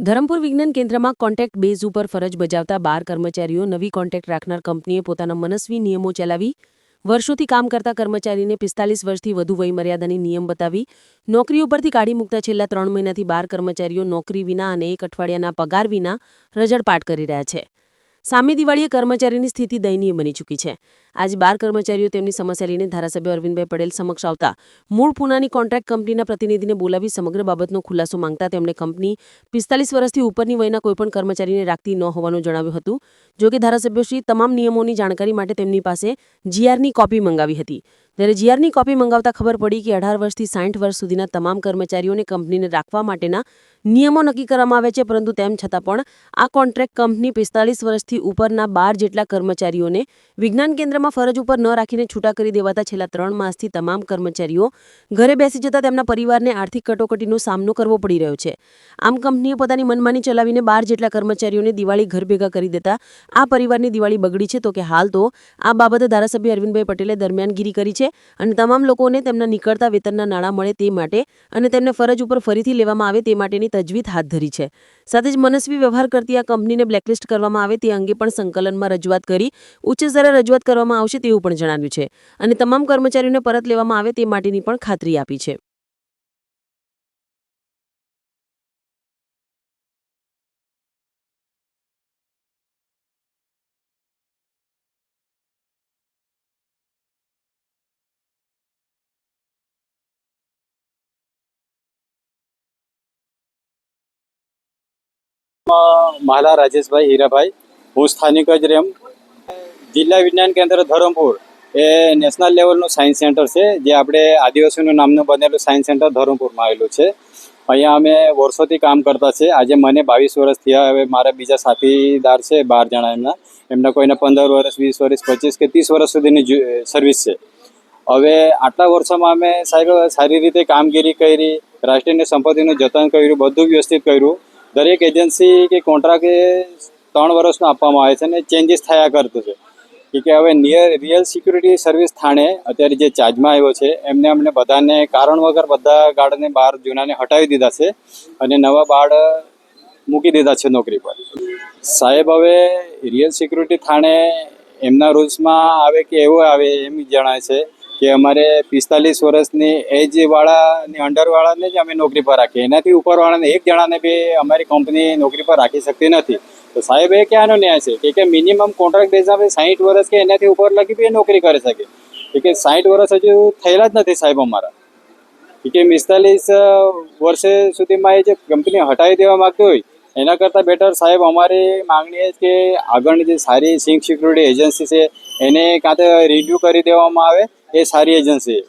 ધરમપુર વિજ્ઞાન કેન્દ્રમાં contact base ઉપર ફરજ બજાવતા બાર કર્મચારીઓ નવી કોન્ટેક્ટ રાખનાર કંપનીએ પોતાના મનસ્વી નિયમો ચલાવી, વર્ષોથી કામ કરતા કર્મચારીને પિસ્તાલીસ વર્ષથી વધુ વયમર્યાદાની નિયમ બતાવી નોકરી ઉપરથી કાઢી મૂકતા છેલ્લા ત્રણ મહિનાથી બાર કર્મચારીઓ નોકરી વિના અને એક અઠવાડિયાના પગાર વિના રજળપાટ કરી રહ્યા છે. સામે દિવાળીએ કર્મચારીની સ્થિતિ દયનીય બની ચૂકી છે. આજે બાર કર્મચારીઓ તેમની સમસ્યા લઈને ધારાસભ્ય અરવિંદભાઈ પટેલ સમક્ષ આવતા. મૂળ પૂનાની કોન્ટ્રાક્ટ કંપનીના પ્રતિનિધિને બોલાવી સમગ્ર બાબતનો ખુલાસો માંગતા તેમણે કંપની પિસ્તાલીસ વર્ષથી ઉપરની વયના કોઈપણ કર્મચારીને રાખતી ન હોવાનું જણાવ્યું હતું. જો કે ધારાસભ્યશ્રી તમામ નિયમોની જાણકારી માટે તેમની પાસે જીઆરની કોપી મંગાવી હતી. જ્યારે જીઆરની કોપી મંગાવતા ખબર પડી કે અઢાર વર્ષથી સાઠ વર્ષ સુધીના તમામ કર્મચારીઓને કંપનીને રાખવા માટેના નિયમો નક્કી કરવામાં આવ્યા છે, પરંતુ તેમ છતાં પણ આ કોન્ટ્રાક્ટ કંપની પિસ્તાલીસ વર્ષથી ઉપરના બાર જેટલા કર્મચારીઓને વિજ્ઞાન કેન્દ્રમાં ફરજ ઉપર ન રાખીને છૂટા કરી દેવાતા છેલ્લા ત્રણ માસથી તમામ કર્મચારીઓ ઘરે બેસી જતા તેમના પરિવારને આર્થિક કટોકટીનો સામનો કરવો પડી રહ્યો છે. આમ કંપનીએ પોતાની મનમાની ચલાવીને બાર જેટલા કર્મચારીઓને દિવાળી ઘર ભેગા કરી દેતા આ પરિવારની દિવાળી બગડી છે, તો કે હાલ તો આ બાબતે ધારાસભ્ય અરવિંદભાઈ પટેલે દરમિયાનગીરી કરી છે. અને તમામ લોકોને તેમના નીકળતા વેતનના નાણાં મળે તે માટે અને તેમને ફરજ ઉપર ફરીથી લેવામાં આવે તે માટેની તજવીજ હાથ ધરી છે. સાથે જ મનસ્વી વ્યવહાર કરતી આ કંપનીને બ્લેકલિસ્ટ કરવામાં આવે તે અંગે પણ સંકલનમાં રજૂઆત કરી, ઉચ્ચ સ્તરે રજૂઆત કરવામાં આવશે તેવું પણ જણાવ્યું છે અને તમામ કર્મચારીઓને પરત લેવામાં આવે તે માટેની પણ ખાતરી આપી છે. માલા રાજેશભાઈ હીરાભાઈ, હું સ્થાનિક જ રેમ જિલ્લા વિજ્ઞાન કેન્દ્ર ધરમપુર. એ નેશનલ લેવલનું સાયન્સ સેન્ટર છે, જે આપણે આદિવાસીનું નામનું બનેલું સાયન્સ સેન્ટર ધરમપુરમાં આવેલું છે. અહીંયા અમે વર્ષોથી કામ કરતા છે. આજે મને બાવીસ વર્ષ થયા, હવે મારા બીજા સાથીદાર છે બાર જણા એમના. એમના કોઈને પંદર વર્ષ, વીસ વર્ષ, પચીસ કે ત્રીસ વર્ષ સુધીની સર્વિસ છે. હવે આટલા વર્ષોમાં અમે સાહેબ સારી રીતે કામગીરી કરી, રાષ્ટ્રીય સંપત્તિનું જતન કર્યું, બધું વ્યવસ્થિત કર્યું. દરેક એજન્સી કે કોન્ટ્રાક્ટ ત્રણ વર્ષનો આપવામાં આવે છે અને ચેન્જીસ થયા કરતું છે. કે કે હવે near real security service Thane અત્યારે જે ચાર્જમાં આવ્યો છે, એમને અમને બધાને કારણ વગર બધા ગાર્ડને બહાર જૂનાને હટાવી દીધા છે અને નવા બાળ મૂકી દીધા છે નોકરી પર. સાહેબ, હવે રિયલ સિક્યુરિટી થાણે એમના રૂલ્સમાં આવે કે એવો આવે એમ જણાય છે કે અમારે પિસ્તાલીસ વર્ષની એજ વાળાની અંડરવાળાને જ અમે નોકરી પર રાખીએ. એનાથી ઉપરવાળાને, એક જણાને બી અમારી કંપની નોકરી પર રાખી શકતી નથી. તો સાહેબ, એ ક્યાંનો ન્યાય છે? કે મિનિમમ કોન્ટ્રાક્ટ બેઝ આપણે સાહીઠ વર્ષ કે એનાથી ઉપર લગી બી નોકરી કરી શકે. કે સાહીઠ વર્ષ હજુ થયેલા જ નથી સાહેબ અમારા. કે પિસ્તાલીસ વર્ષે સુધીમાં એ જે કંપની હટાવી દેવા માગતી હોય, એના કરતાં બેટર સાહેબ અમારી માગણી એ કે આગળની જે સારી સિંક સિક્યુરિટી એજન્સી છે, એને કાં તો રિન્યૂ કરી દેવામાં આવે. એ સારી એજન્સી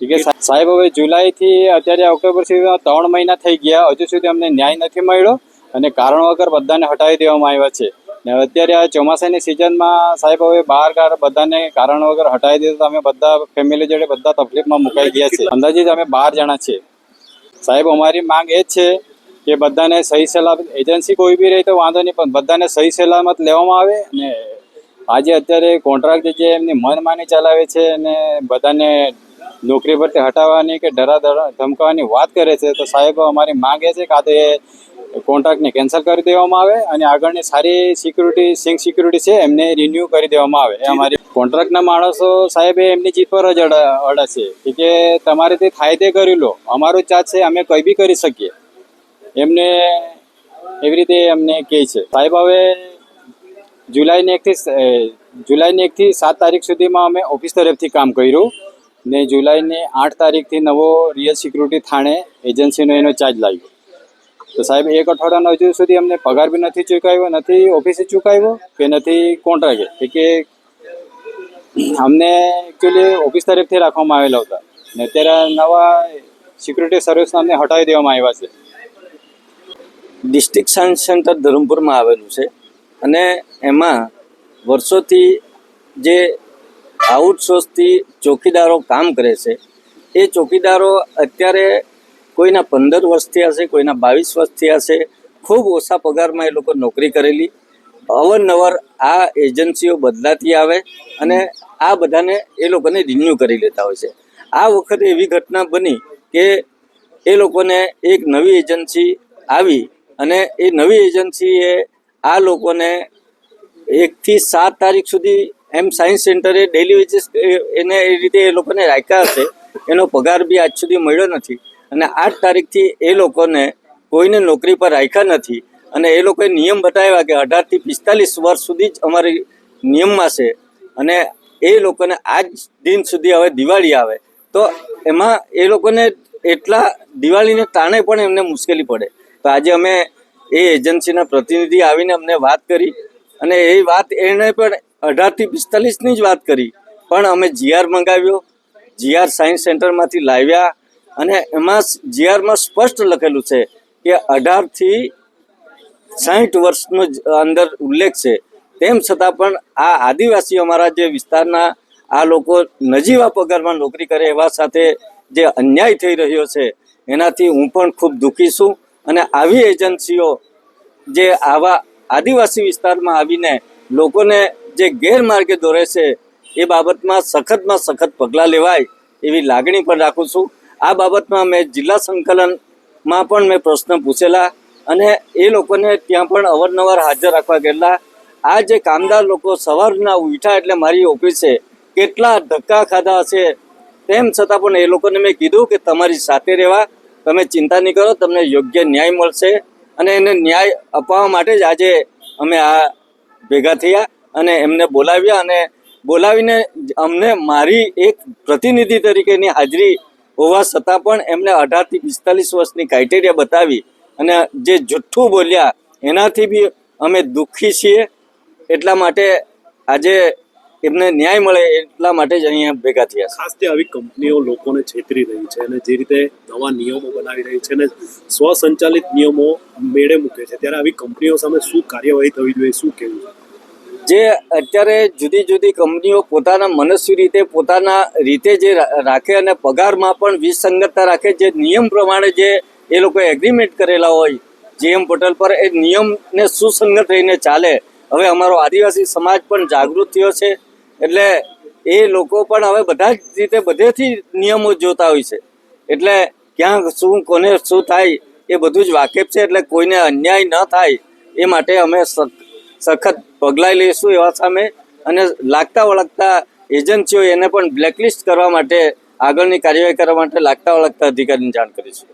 છે. સાહેબ હવે જુલાઈથી અત્યારે ઓક્ટોબર સુધી ત્રણ મહિના થઈ ગયા. હજુ સુધી અમને ન્યાય નથી મળ્યો અને કારણ વગર બધાને હટાવી દેવામાં આવ્યા છે. ને અત્યારે આ ચોમાસાની સિઝનમાં સાહેબ હવે બહાર કાર બધાને કારણ વગર હટાવી દીધું તો અમે બધા ફેમિલી જોડે બધા તકલીફમાં મુકાઈ ગયા છે. અંદાજિત અમે બાર જણા છે સાહેબ અમારી માંગ એ જ છે કે બધાને સહી સલામત એજન્સી કોઈ બી રહી તો વાંધો નહીં પણ બધાને સહી સલામત લેવામાં આવે અને આજે અત્યારે કોન્ટ્રાક્ટ જે એમની મનમાની ચલાવે છે અને બધાને નોકરી પરથી હટાવવાની કે ડરા ધમકાવવાની વાત કરે છે, તો સાહેબો અમારી માંગ છે કાં તો એ કોન્ટ્રાક્ટને કેન્સલ કરી દેવામાં આવે અને આગળની સારી સિક્યુરિટી સિંગ સિક્યુરિટી છે, એમને રિન્યૂ કરી દેવામાં આવે. એ અમારી કોન્ટ્રાક્ટના માણસો સાહેબ એમની જીત પર જ અડા છે. કે કે તમારે તે થાય તે કરી લો. અમારો ચાર્જ છે, અમે કંઈ બી કરી શકીએ. એમને એવી રીતે અમને કહે છે. સાહેબ, હવે જુલાઈની એકથી જુલાઈની એકથી સાત તારીખ સુધીમાં અમે ઓફિસ તરફથી કામ કર્યું ને જુલાઈની આઠ તારીખથી નવો રિયલ સિક્યુરિટી થાણે એજન્સીનો એનો ચાર્જ લાગ્યો. તો સાહેબ, એક અઠવાડિયાનો હજુ સુધી અમને પગાર બી નથી ચૂકાવ્યો નથી ઓફિસે ચૂકાવ્યો કે નથી કોન્ટ્રાક્ટ? કે અમને એકચ્યુઅલી ઓફિસ તરફથી રાખવામાં આવેલા હતા ને અત્યારે નવા સિક્યુરિટી સર્વિસને અમને હટાવી દેવામાં આવ્યા છે. ડિસ્ટ્રિક્ટ સાયન્સ સેન્ટર ધરમપુરમાં આવેલું છે. અને એમાં વર્ષોથી જે આઉટસોર્સથી ચોકીદારો કામ કરે છે, એ ચોકીદારો અત્યારે કોઈના પંદર વર્ષથી હશે કોઈના બાવીસ વર્ષથી હશે ખૂબ ઓછા પગારમાં એ લોકો નોકરી કરેલી. અવારનવાર આ એજન્સીઓ બદલાતી આવે અને આ બધાને એ લોકોને રિન્યૂ કરી લેતા હોય છે. આ વખતે એવી ઘટના બની કે એ લોકોને એક નવી એજન્સી આવી અને એ નવી એજન્સીએ આ લોકોને એકથી સાત તારીખ સુધી એમ સાયન્સ સેન્ટરે ડેલી વેજીસ એને એ રીતે એ લોકોને રાખ્યા હશે. એનો પગાર બી આજ સુધી મળ્યો નથી. અને આઠ તારીખથી એ લોકોને કોઈને નોકરી પર રાખ્યા નથી. અને એ લોકોએ નિયમ બતાવ્યા કે અઢારથી પિસ્તાલીસ વર્ષ સુધી જ અમારી નિયમમાં છે અને એ લોકોને આજ દિન સુધી હવે દિવાળી આવે. તો એમાં એ લોકોને એટલા દિવાળીને તાણે પણ એમને મુશ્કેલી પડે. તો આજે અમે એ એજન્સીના પ્રતિનિધિ આવીને અમને વાત કરી અને એ વાત એણે પણ અઢારથી પિસ્તાલીસની જ વાત કરી. પણ અમે જીઆર મંગાવ્યો, જીઆર સાયન્સ સેન્ટરમાંથી લાવ્યા અને એમાં જીઆરમાં સ્પષ્ટ લખેલું છે કે અઢારથી સાહીઠ વર્ષનો અંદર ઉલ્લેખ છે. તેમ છતાં પણ આ આદિવાસી અમારા જે વિસ્તારના આ લોકો નજીવા પગારમાં નોકરી કરે એવા સાથે જે અન્યાય થઈ રહ્યો છે, એનાથી હું પણ ખૂબ દુઃખી છું. અને આવી એજન્સીઓ જે આવા આદિવાસી વિસ્તારમાં આવીને લોકોને જે ગેરમાર્ગે દોરે છે, એ બાબતમાં સખતમાં સખત પગલાં લેવાય એવી લાગણી પણ રાખું છું. આ બાબતમાં મેં જિલ્લા સંકલનમાં પણ મેં પ્રશ્ન પૂછેલા અને એ લોકોને ત્યાં પણ અવારનવાર હાજર રાખવા ગયેલા. આ જે કામદાર લોકો સવારના ઉઠા એટલે મારી ઓફિસે કેટલા ધક્કા ખાધા હશે તેમ છતાં પણ એ લોકોને મેં કીધું કે તમારી સાથે રહેવા તમે ચિંતા નહીં કરો, તમને યોગ્ય ન્યાય મળશે અને એને ન્યાય અપાવવા માટે જ આજે અમે આ ભેગા થયા અને એમને બોલાવ્યા અને બોલાવીને અમને મારી એક પ્રતિનિધિ તરીકેની હાજરી હોવા છતાં પણ એમને અઢારથી પિસ્તાલીસ વર્ષની ક્રાઇટેરિયા બતાવી અને જે જુઠ્ઠું બોલ્યા, એનાથી બી અમે દુઃખી છીએ. એટલા માટે આજે એમને ન્યાય મળે એટલા માટે જ અહીંયા ભેગા થયા ખાસ તે આવી કંપનીઓ લોકોને છેતરી રહી છે અને જે રીતે નવા નિયમો બનાવી રહી છે અને સ્વસંચાલિત નિયમો મેળે મૂકે છે ત્યારે આવી કંપનીઓ સામે શું કાર્યવાહી થવી જોઈએ શું કહેવું જે અત્યારે જુદી જુદી કંપનીઓ પોતાના મનસ્વી રીતે પોતાના રીતે જે રાખે અને પગારમાં પણ વિસંગતતા રાખે જે નિયમ પ્રમાણે જે એ લોકો એગ્રીમેન્ટ કરેલા હોય જીએમ પોર્ટલ પર એ નિયમને સુસંગત રહીને ચાલે. હવે અમારો આદિવાસી સમાજ પણ જાગૃત થયો છે. એટલે એ લોકો પણ હવે બધા જ રીતે બધેથી નિયમો જોતા હોય છે. એટલે ક્યાં શું, કોને શું થાય, એ બધું જ વાકેફ છે. એટલે કોઈને અન્યાય ન થાય, એ માટે અમે સખત પગલાં લઈશું એવા સામે. અને લાગતા વળગતા એજન્સીઓ એને પણ બ્લેકલિસ્ટ કરવા માટે આગળની કાર્યવાહી કરવા માટે લાગતા વળગતા અધિકારીને જાણ કરીશું.